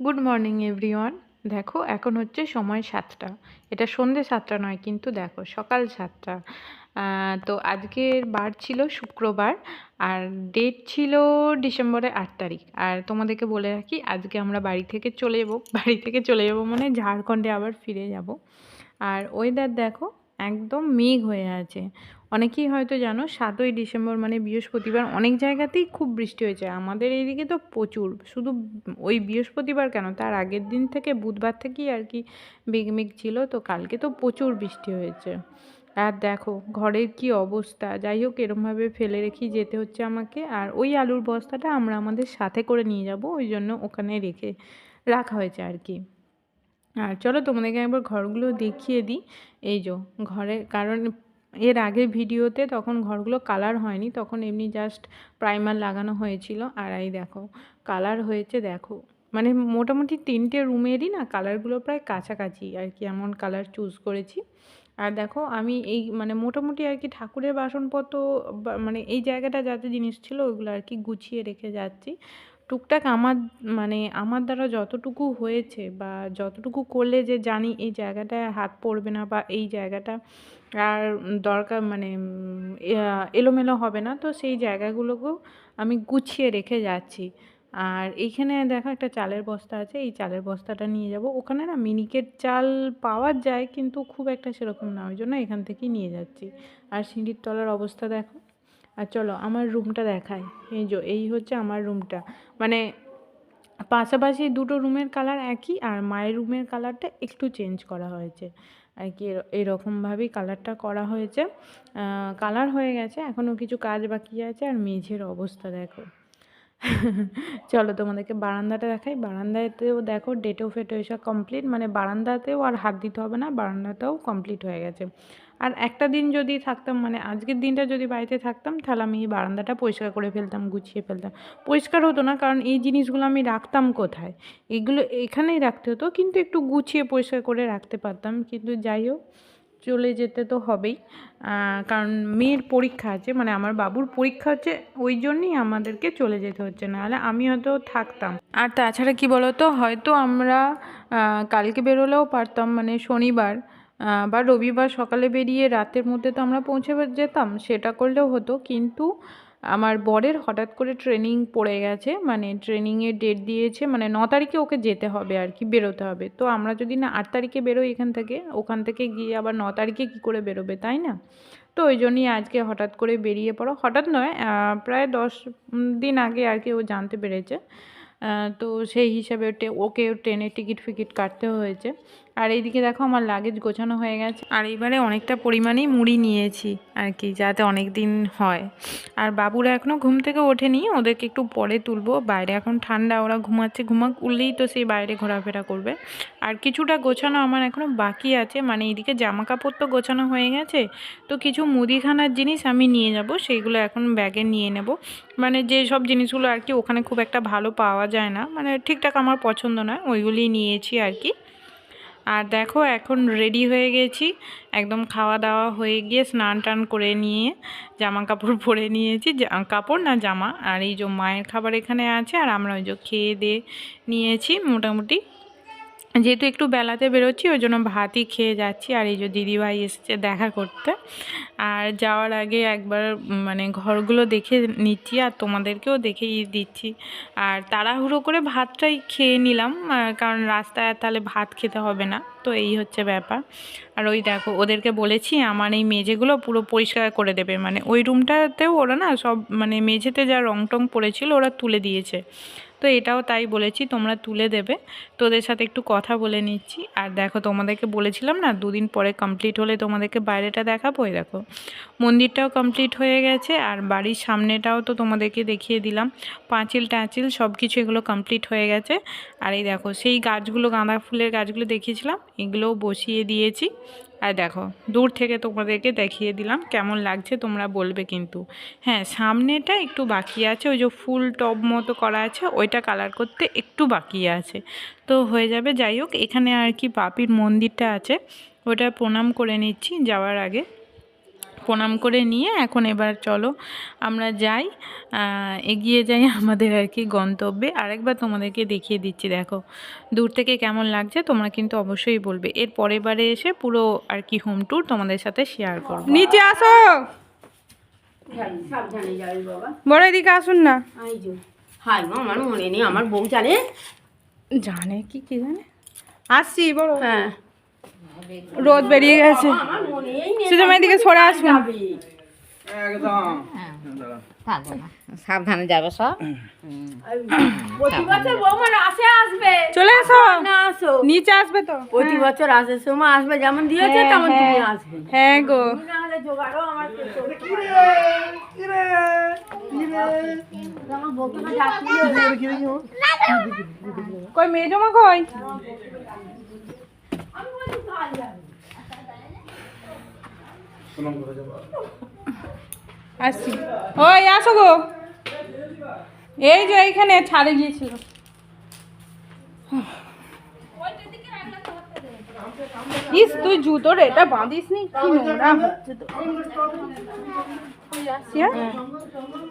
Good morning everyone দেখো, এখন হচ্ছে সময় সাতটা। এটা সন্ধে সাতটা নয়, কিন্তু দেখো, সকাল সাতটা। তো আজকের বার ছিল শুক্রবার, আর ডেট ছিল ডিসেম্বরের আট তারিখ। আর তোমাদেরকে বলে রাখি, আজকে আমরা বাড়ি থেকে চলে যাব। বাড়ি থেকে চলে যাব মানে ঝাড়খণ্ডে আবার ফিরে যাব। আর ওয়েদার দেখো একদম মেঘ হয়ে আছে। অনেকেই হয়তো জানো সাতই ডিসেম্বর মানে বৃহস্পতিবার অনেক জায়গাতেই খুব বৃষ্টি হয়েছে। আমাদের এইদিকে তো প্রচুর। শুধু ওই বৃহস্পতিবার কেন? তার আগের দিন থেকে বুধবার থেকেই আর কি মেঘ মেঘ ছিল। তো কালকে তো প্রচুর বৃষ্টি হয়েছে। আর দেখো ঘরের কি অবস্থা? যাই হোক, এরমভাবে ফেলে রেখেই যেতে হচ্ছে আমাকে। আর ওই আলুর বস্তাটা আমরা আমাদের সাথে করে নিয়ে যাব। ওই জন্য ওখানে রেখে রাখা হয়েছে আর কি। আর চলো তোমাদেরকে একবার ঘরগুলো দেখিয়ে দিই। এই যো, ঘরে, কারণ এর আগের ভিডিওতে তখন ঘরগুলো কালার হয়নি, তখন এমনি জাস্ট প্রাইমার লাগানো হয়েছিল। আর এই দেখো, কালার হয়েছে দেখো। মানে মোটামুটি তিনটে রুমেরই না, কালারগুলো প্রায় কাছাকাছি আর কি, এমন কালার চুজ করেছি। আর দেখো, আমি এই মানে মোটামুটি আর কি ঠাকুরের বাসনপত্র মানে এই জায়গাটা যাতে জিনিস ছিল ওইগুলো আর কি গুছিয়ে রেখে যাচ্ছি। টুকটাক আমার মানে আমার দ্বারা যতটুকু হয়েছে বা যতটুকু করলে যে জানি এই জায়গাটায় হাত পড়বে না বা এই জায়গাটা আর দরকার মানে এলোমেলো হবে না, তো সেই জায়গাগুলোকেও আমি গুছিয়ে রেখে যাচ্ছি। আর এইখানে দেখো একটা চালের বস্তা আছে, এই চালের বস্তাটা নিয়ে যাব। ওখানে না মিনিকেট চাল পাওয়া যায়, কিন্তু খুব একটা সেরকম না, ওই জন্য এখান থেকেই নিয়ে যাচ্ছি। আর সিঁড়ির তলার অবস্থা দেখো আর চলো আমার রুমটা দেখাই। এই যে, এই হচ্ছে আমার রুমটা। মানে পাশাপাশি দুটো রুমের কালার একই আর মায়ের রুমের কালারটা একটু চেঞ্জ করা হয়েছে। আর কি এরকমভাবেই কালারটা করা হয়েছে। কালার হয়ে গেছে এখনও কিছু কাজ বাকি আছে আর মেঝের অবস্থা দেখো। চলো তোমাদেরকে বারান্দাটা দেখাই। বারান্দাতেও দেখো ডেটেও ফেটো এসব কমপ্লিট মানে বারান্দাতেও আর হাত দিতে হবে না, বারান্দাটাও কমপ্লিট হয়ে গেছে। আর একটা দিন যদি থাকতাম মানে আজকের দিনটা যদি বাড়িতে থাকতাম, তাহলে আমি এই বারান্দাটা পরিষ্কার করে ফেলতাম, গুছিয়ে ফেলতাম। পরিষ্কার হতো না, কারণ এই জিনিসগুলো আমি রাখতাম কোথায়? এগুলো এখানেই রাখতে হতো, কিন্তু একটু গুছিয়ে পরিষ্কার করে রাখতে পারতাম। কিন্তু যাই হোক, চলে যেতে তো হবেই। কারণ মেয়ের পরীক্ষা আছে মানে আমার বাবুর পরীক্ষা হচ্ছে, ওই জন্যই আমাদেরকে চলে যেতে হচ্ছে, নাহলে আমি হয়তো থাকতাম। আর তাছাড়া কি বলতো, হয়তো আমরা কালকে বেরোলেও পারতাম মানে শনিবার বা রবিবার সকালে বেরিয়ে রাতের মধ্যে তো আমরা পৌঁছে যেতাম, সেটা করলেও হতো। কিন্তু আমার বরের হঠাৎ করে ট্রেনিং পড়ে গেছে মানে ট্রেনিংয়ের ডেট দিয়েছে মানে ন তারিখে ওকে যেতে হবে আর কি, বেরোতে হবে। তো আমরা যদি না আট তারিখে বেরোই এখান থেকে, ওখান থেকে গিয়ে আবার ন তারিখে কী করে বেরোবে, তাই না? তো ওই জন্যই আজকে হঠাৎ করে বেরিয়ে পড়ো। হঠাৎ নয় প্রায় দশ দিন আগে আর কি ও জানতে পেরেছে। তো সেই হিসাবে ওকে ট্রেনের টিকিট ফিকিট কাটতে হয়েছে। আর এইদিকে দেখো আমার লাগেজ গোছানো হয়ে গেছে। আর এইবারে অনেকটা পরিমাণেই মুড়ি নিয়েছি আর কি, যাতে অনেক দিন হয়। আর বাবুরা এখনও ঘুম থেকে ওঠেনি, ওদেরকে একটু পরে তুলবো। বাইরে এখন ঠান্ডা, ওরা ঘুমাচ্ছে, ঘুমাক, উঠলেই তো সেই বাইরে ঘোরাফেরা করবে। আর কিছুটা গোছানো আমার এখনও বাকি আছে মানে এইদিকে জামা কাপড় তো গোছানো হয়ে গেছে। তো কিছু মুদিখানার জিনিস আমি নিয়ে যাব, সেইগুলো এখন ব্যাগে নিয়ে নেব। মানে যে সব জিনিসগুলো আর কি ওখানে খুব একটা ভালো পাওয়া যায় না মানে ঠিকঠাক আমার পছন্দ নয় ওইগুলি নিয়েছি আর কি। আর দেখো, এখন রেডি হয়ে গেছি। একদম খাওয়া দাওয়া হয়ে গিয়ে স্নান টান করে নিয়ে জামা কাপড় পরে নিয়েছি। কাপড় না জামা। আর এই যে মায়ের খাবার এখানে আছে, আর আমরা ওই যে খেয়ে দিয়ে নিয়েছি মোটামুটি। যেহেতু একটু বেলাতে বেরোচ্ছি, ওই জন্য ভাতই খেয়ে যাচ্ছি। আর এই যে দিদিভাই এসেছে দেখা করতে। আর যাওয়ার আগে একবার মানে ঘরগুলো দেখে নিচ্ছি আর তোমাদেরকেও দেখেই দিচ্ছি। আর তাড়াহুড়ো করে ভাতটাই খেয়ে নিলাম কারণ রাস্তায় তাহলে ভাত খেতে হবে না। তো এই হচ্ছে ব্যাপার। আর ওই দেখো, ওদেরকে বলেছি আমার এই মেঝেগুলো পুরো পরিষ্কার করে দেবে। মানে ওই রুমটাতেও ওরা না সব মানে মেঝেতে যা রং টং পড়েছিল ওরা তুলে দিয়েছে। তো এটাও তাই বলেছি, তোমরা তুলে দেবে। তোদের সাথে একটু কথা বলে নিচ্ছি। আর দেখো, তোমাদেরকে বলেছিলাম না, দুদিন পরে কমপ্লিট হলে তোমাদেরকে বাইরেটা দেখাবো, এই দেখো। মন্দিরটাও কমপ্লিট হয়ে গেছে, আর বাড়ির সামনেটাও তো তোমাদেরকে দেখিয়ে দিলাম। পাঁচিল টাঁচিল সব কিছু এগুলো কমপ্লিট হয়ে গেছে। আর এই দেখো, সেই গাছগুলো, গাঁদা ফুলের গাছগুলো দেখিয়েছিলাম, এগুলোও বসিয়ে দিয়েছি। আর দেখো, দূর থেকে তোমাদেরকে দেখিয়ে দিলাম কেমন লাগছে, তোমরা বলবে কিন্তু। হ্যাঁ সামনেটা একটু বাকি আছে, ওই যে ফুল টব মতো করা আছে, ওইটা কালার করতে একটু বাকি আছে। তো হয়ে যাবে, যাই হোক, এখানে আর কি পাপির মন্দিরটা আছে, ওটা প্রণাম করে নিচ্ছি যাওয়ার আগে। প্রণাম করে নিয়ে এখন এবার চলো আমরা যাই। এগিয়ে যাই আমাদের আর কি গন্তব্যে। আরেকবার তোমাদেরকে দেখিয়ে দিচ্ছি দেখো। দূর থেকে কেমন লাগছে তোমরা কিন্তু অবশ্যই বলবে। এর পরের বারে এসে পুরো আর কি হোম ট্যুর তোমাদের সাথে শেয়ার করব। নিচে আসো! সাবধানে বড় এদিকে আসুন না। হাই আমার মনে নেই আমার বউ জানে। জানে কি কি জানে? আসছি বড়। হ্যাঁ। রোদ বেরিয়ে গেছে। আমার মনেই নেই সুজমা এদিকে সরে আসুন। সাবধানে যাবে সব। প্রতি বছর বৌমার আসে আসবে। চলে এসো আসো। নিচে আসবে তো। প্রতি বছর আসে সময় আসবে যেমন দিয়েছে হ্যাঁ, তেমন তুমি হ্যাঁ। আসবে। হ্যাঁ গো। কই মেয়ে জমা কই? আসছি। ওই আসো গো। এই যে এইখানে ছাড়ে গিয়েছিল। ইস তুই জুতোর এটা বাঁধিস নি? কি নোংরা হচ্ছে তো হ্যাঁ?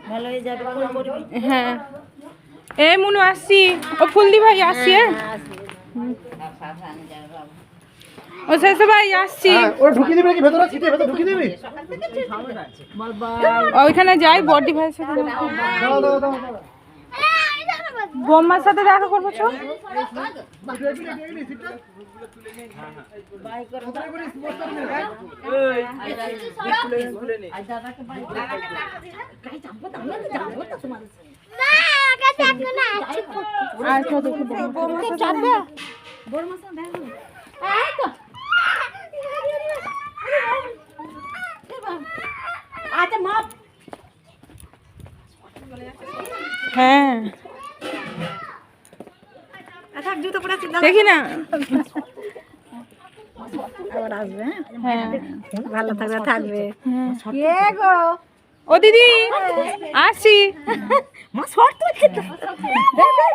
ভালো হয়ে যাবে করবি হ্যাঁ। এই মুনু আসছি। ও ফুলদি ভাই আসছি হ্যাঁ? বাবা ও শেষে ভাই আসছি। ওরা ঢুকিয়ে দিবি নাকি? ভেতরে সিটে ভেতরে ঢুকিয়ে দিবি? ওইখানে যাই বডি ভাইয়ের সাথে। বোম্মার সাথে দেখা করব চল। আচ্ছা দেখি বোম্মার সাথে আচ্ছা হ্যাঁ। দেখি না। হ্যাঁ? ভালো থাকবে থাকবে। কে গো? ও দিদি আসি মা শর্ট তুলছে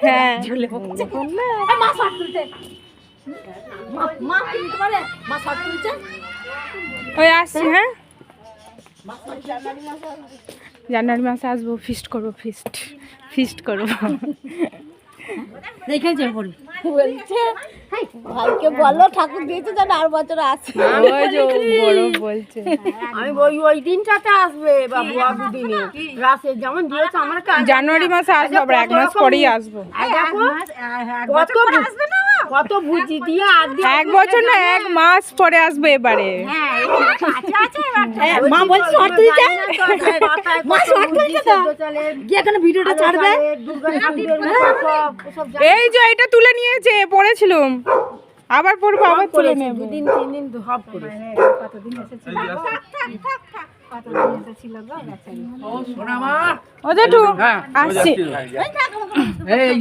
হ্যাঁ। তুলছে মা শর্ট তুলছে ওই আসছি হ্যাঁ? জানুয়ারি মাসে আসব ফিস্ট করব ফিস্ট ফিস্ট করব। দেখেছে বলছে ভাইকে বলো ঠাকুর দিয়েছে যেন আর বছর আসে ওই যে ও বড় বলছে। আমি ওই ওই দিনটাতে আসবে বাবু আবু দিনে রাসে যেমন দিয়েছে আমার জানুয়ারি মাসে আসব আবার এক মাস পরেই আসব। কত আসবে না কত বুঝি? দিয়ে আর দিয়ে এক বছর না এক মাস পরে আসব এবারে। হ্যাঁ আছে মা বলছে শর্ট তুলছে মা শর্ট এখন ভিডিওটা ছাড়বে। এই যে এটা তুলে নিয়েছে পড়েছিলাম। আবার পড়ব আবার তুলে নেব। দুদিন তিন দিন সব করে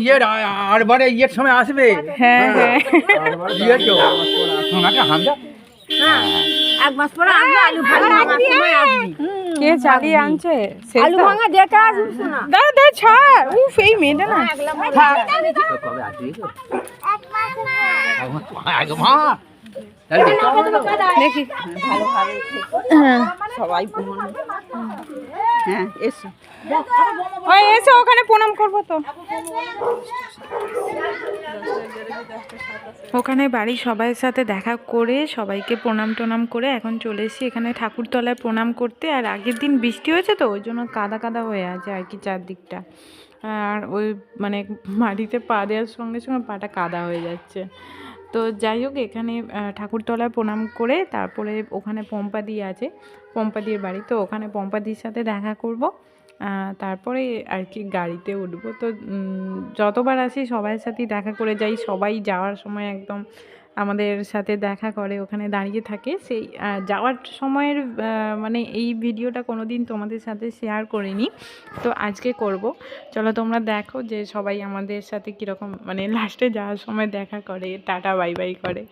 ইয়ের আর বারে ইয়ের সময় আসবে? হ্যাঁ হ্যাঁ। ইয়ে তো। এক মাস পরে আলু কে চালিয়ে আনছে? আলু ভাঙা দেখে শোনা দাঁড়া দাঁড়া ছাড়। উফ এই মেয়েটা না। কবে আসবি? দেখি। সবাই হ্যাঁ এসো। ওই এসে ওখানে প্রণাম করব তো। ওখানে বাড়ির সবাইয়ের সাথে দেখা করে সবাইকে প্রণাম টনাম করে এখন চলে এসেছি এখানে ঠাকুরতলায় প্রণাম করতে। আর আগের দিন বৃষ্টি হয়েছে তো ওই জন্য কাদা কাদা হয়ে আছে আর কি চারদিকটা। আর ওই মানে মাটিতে পা দেওয়ার সঙ্গে সঙ্গে পাটা কাদা হয়ে যাচ্ছে। তো যাই হোক, এখানে ঠাকুরতলায় প্রণাম করে তারপরে ওখানে পম্পাদি আছে, পম্পাদির বাড়ি। তো ওখানে পম্পাদির সাথে দেখা করব তারপরে আর কি গাড়িতে উঠবো। তো যতবার আসি সবার সাথেই দেখা করে যাই। সবাই যাওয়ার সময় একদম আমাদের সাথে দেখা করে, ওখানে দাঁড়িয়ে থাকে। সেই যাওয়ার সময়ের মানে এই ভিডিওটা কোনো দিন তোমাদের সাথে শেয়ার করিনি। তো আজকে করব। চলো তোমরা দেখো যে সবাই আমাদের সাথে কীরকম মানে লাস্টে যাওয়ার সময় দেখা করে, টাটা বাই বাই করে।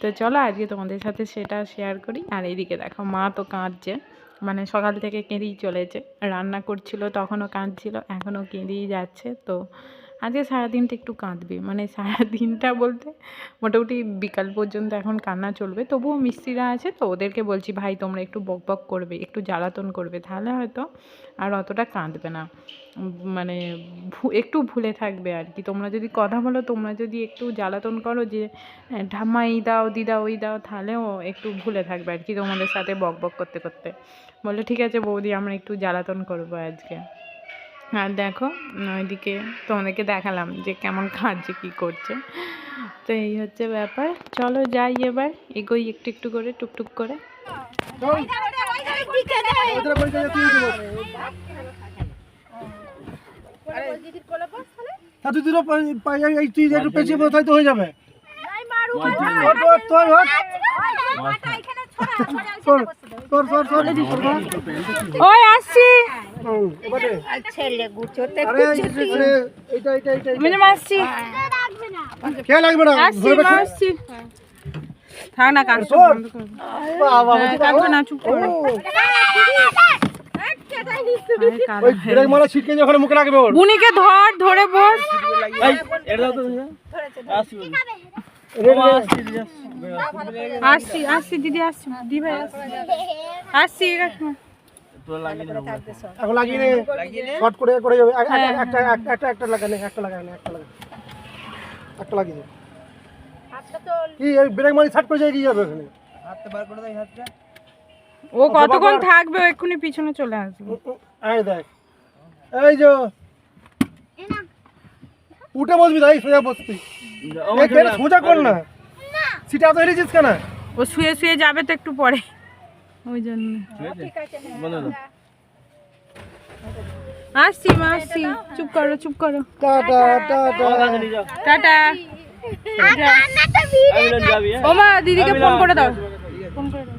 তো চলো আজকে তোমাদের সাথে সেটা শেয়ার করি। আর এইদিকে দেখো, মা তো কাঁদছে। মানে সকাল থেকে কেঁদেই চলেছে। রান্না করছিল, তখনও কাঁদছিল, এখনও কেঁদেই যাচ্ছে। তো আজকে সারাদিনটা একটু কাঁদবে। মানে সারাদিনটা বলতে মোটামুটি বিকাল পর্যন্ত এখন কান্না চলবে। তবুও মিস্ত্রিরা আছে তো ওদেরকে বলছি ভাই তোমরা একটু বক বক করবে একটু জ্বালাতন করবে তাহলে হয়তো আর অতটা কাঁদবে না। মানে একটু ভুলে থাকবে আর কি। তোমরা যদি কথা বলো তোমরা যদি একটু জ্বালাতন করো যে হ্যাঁ, ঠাম্মা এই দাও দিদা ওই দাও তাহলেও একটু ভুলে থাকবে আর কি তোমাদের সাথে বক বক করতে করতে। বলল ঠিক আছে বৌদি আমরা একটু জ্বালাতন করব আজকে। আর দেখো ওইদিকে তোমাদেরকে দেখালাম যে কেমন খাচ্ছে কী করছে তো এই হচ্ছে ব্যাপার চলো যাই এবার এগোই একটু একটু করে টুকটুক করে হয়ে। ওই এবারে। আরে, না ধরবে থাক না। বাবা, হ্যাঁ, বুঝতে কাঁদবে পারো? না, চুপ করো। ওই ব্রেক মারা ছিটকে যে মুখে রাখবে ওর। বুনিকে ধর ধরে বস। আসছি আসছি। দিদি আসছি। দিদি ভাই আসছি। আসছি। এখন। লাগিয়ে নে। শর্ট করে করে যাবে। এক- এক- একটা একটা একটা একটা লাগানে একটা লাগানে একটা লাগানে একটা লাগিয়ে দে কি এই ব্রেক মারি ছাট করে যায় কি যাবে ওখানে? ও কতক্ষণ থাকবে এক্ষুনি পিছনে চলে আসবে। এই দেখ। এই যে উঠে বসবি তাই সোজা বসবি। সোজা কর না। সিটে এত হেরেছিস কেন? ও শুয়ে শুয়ে যাবে তো একটু পরে। ওই জন্য। আসছি মা আসছি। চুপ করো চুপ করো। Tata tata. টাটা। ও মা দিদিকে ফোন করে দাও। ফোন করে দাও।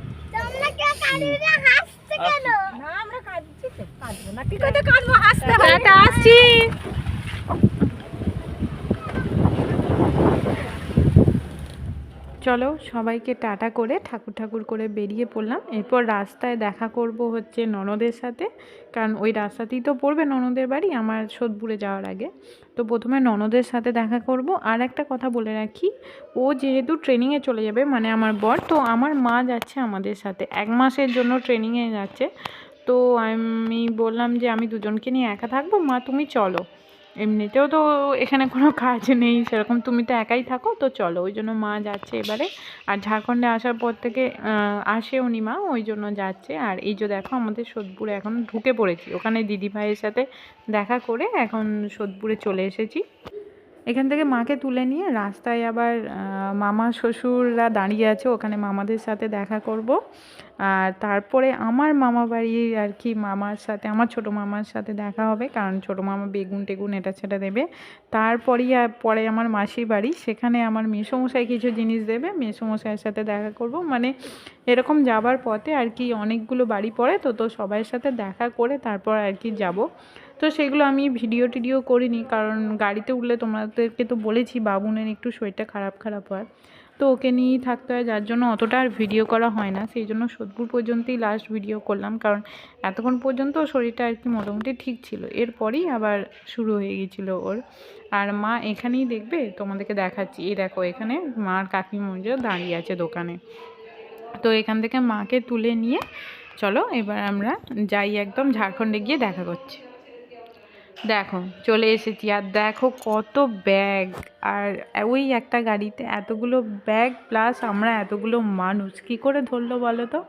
টাটা আসছি। চলো, সবাইকে টাটা করে ঠাকুর ঠাকুর করে বেরিয়ে পড়লাম। এরপর রাস্তায় দেখা করব হচ্ছে ননদের সাথে, কারণ ওই রাস্তাতেই তো পড়বে ননদের বাড়ি, আমার সোদপুরে যাওয়ার আগে। তো প্রথমে ননদের সাথে দেখা করব। আর একটা কথা বলে রাখি, ও যেহেতু ট্রেনিংয়ে চলে যাবে মানে আমার বর, তো আমার মা যাচ্ছে আমাদের সাথে। এক মাসের জন্য ট্রেনিংয়ে যাচ্ছে। তো আমি বললাম যে, আমি দুজনকে নিয়ে একা থাকব? মা, তুমি চলো। এমনিতেও তো এখানে কোনো কাজ নেই, সেরকম তুমি তো একাই থাকো, তো চলো, ওই জন্য মা যাচ্ছে এবারে। আর ঝাড়খণ্ডে আসার পর থেকে আসেও আসে উনি মা, ওই জন্য যাচ্ছে। আর এই যে দেখো, আমাদের সোদপুরে এখন ঢুকে পড়েছি। ওখানে দিদিভাইয়ের সাথে দেখা করে এখন সোদপুরে চলে এসেছি। এখান থেকে মাকে তুলে নিয়ে রাস্তায় আবার মামা শ্বশুররা দাঁড়িয়ে আছে, ওখানে মামাদের সাথে দেখা করব। আর তারপরে আমার মামা বাড়ি আর কি মামার সাথে, আমার ছোট মামার সাথে দেখা হবে, কারণ ছোট মামা বেগুন টেগুন এটা সেটা দেবে। তারপরেই পরে আমার মাসির বাড়ি, সেখানে আমার মেসোমশাই কিছু জিনিস দেবে, মেসোমশাইয়ের সাথে দেখা করব। মানে এরকম যাবার পথে আর কি অনেকগুলো বাড়ি পড়ে, তো তো সবার সাথে দেখা করে তারপর আর কি যাব। তো সেগুলো আমি ভিডিও টিডিও করিনি, কারণ গাড়িতে উঠলে তোমাদেরকে তো বলেছি বাবুনের একটু শরীরটা খারাপ খারাপ হয়। তো ওকে নিয়েই থাকতে হয়, যার জন্য অতটা আর ভিডিও করা হয় না। সেই জন্য সোদপুর পর্যন্তই লাস্ট ভিডিও করলাম, কারণ এতক্ষণ পর্যন্ত শরীরটা আর কি মোটামুটি ঠিক ছিল। এরপরেই আবার শুরু হয়ে গিয়েছিল ওর। আর মা এখানেই দেখবে, তোমাদেরকে দেখাচ্ছি। এই দেখো, এখানে মার কাকিমঞ্জ দাঁড়িয়ে আছে দোকানে। তো এখান থেকে মাকে তুলে নিয়ে চলো, এবার আমরা যাই একদম ঝাড়খণ্ডে গিয়ে দেখা করছি। দেখো, চলে এসেছি। আর দেখো কত ব্যাগ আর ওই একটা গাড়িতে এতগুলো ব্যাগ প্লাস আমরা এতগুলো মানুষ। কি করে ধরলো বলো তো?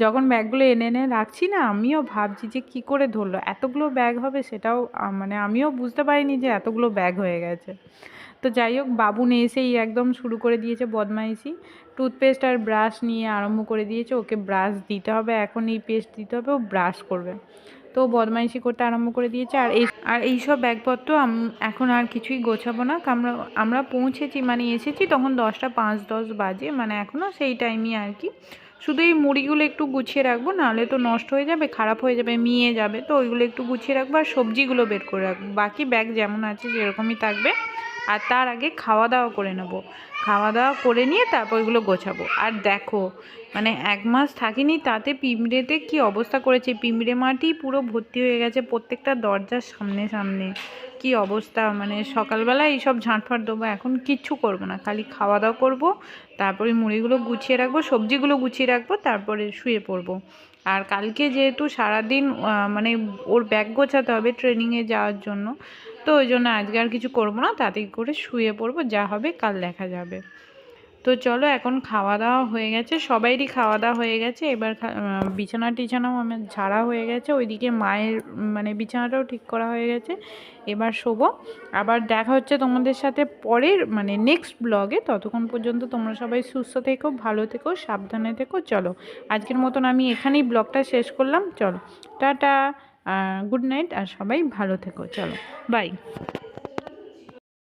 যখন ব্যাগগুলো এনে এনে রাখছি না, আমিও ভাবছি যে কি করে ধরলো? এতগুলো ব্যাগ হবে সেটাও মানে আমিও বুঝতে পারিনি যে এতগুলো ব্যাগ হয়ে গেছে। তো যাই হোক, বাবু বাবুন এসেই একদম শুরু করে দিয়েছে বদমাইশি। টুথপেস্ট আর ব্রাশ নিয়ে আরম্ভ করে দিয়েছে। ওকে ব্রাশ দিতে হবে, এখন এই পেস্ট দিতে হবে, ও ব্রাশ করবে। তো বদমাইশি করতে আরম্ভ করে দিয়েছে। আর এই আর এইসব ব্যাগপত্র এখন আর কিছুই গোছাবো না। আমরা আমরা পৌঁছেছি মানে এসেছি তখন দশটা পাঁচ দশ বাজে মানে এখনও সেই টাইমই আর কি। শুধু এই মুড়িগুলো একটু গুছিয়ে রাখব, নাহলে তো নষ্ট হয়ে যাবে, খারাপ হয়ে যাবে, মিয়ে যাবে। তো ওইগুলো একটু গুছিয়ে রাখব আর সবজিগুলো বের করে রাখব। বাকি ব্যাগ যেমন আছে সেরকমই থাকবে। আর তার আগে খাওয়া দাওয়া করে নেব। খাওয়া দাওয়া করে নিয়ে তারপর এগুলো গোছাবো। আর দেখো মানে এক মাস থাকিনি, তাতে পিঁমড়েতে কি অবস্থা করেছে? পিঁমড়ে মাটি পুরো ভর্তি হয়ে গেছে প্রত্যেকটা দরজার সামনে সামনে। কি অবস্থা? মানে সকালবেলা এইসব ঝাঁটফাট দেবো, এখন কিচ্ছু করব না। খালি খাওয়া দাওয়া করব, তারপরে মুড়িগুলো গুছিয়ে রাখব, সবজিগুলো গুছিয়ে রাখব, তারপরে শুয়ে পড়ব। আর কালকে যেহেতু সারাদিন মানে ওর ব্যাগ গোছাতে হবে ট্রেনিংয়ে যাওয়ার জন্য তো ওই জন্য আজকে আর কিছু করব না, তাড়াতাড়ি করে শুয়ে পড়ব, যা হবে কাল দেখা যাবে। তো চলো এখন খাওয়া দাওয়া হয়ে গেছে, সবাইরই খাওয়া দাওয়া হয়ে গেছে, এবার বিছানা টিছানাও আমার ঝাড়া হয়ে গেছে, ওইদিকে মায়ের মানে বিছানাটাও ঠিক করা হয়ে গেছে, এবার শোবো। আবার দেখা হচ্ছে তোমাদের সাথে পরের মানে নেক্সট ব্লগে ততক্ষণ পর্যন্ত তোমরা সবাই সুস্থ থেকো, ভালো থেকো, সাবধানে থেকো, চলো। আজকের মতন আমি এখানেই ব্লগটা শেষ করলাম, চলো, টাটা! গুড নাইট আর সবাই ভালো থেকো চলো বাই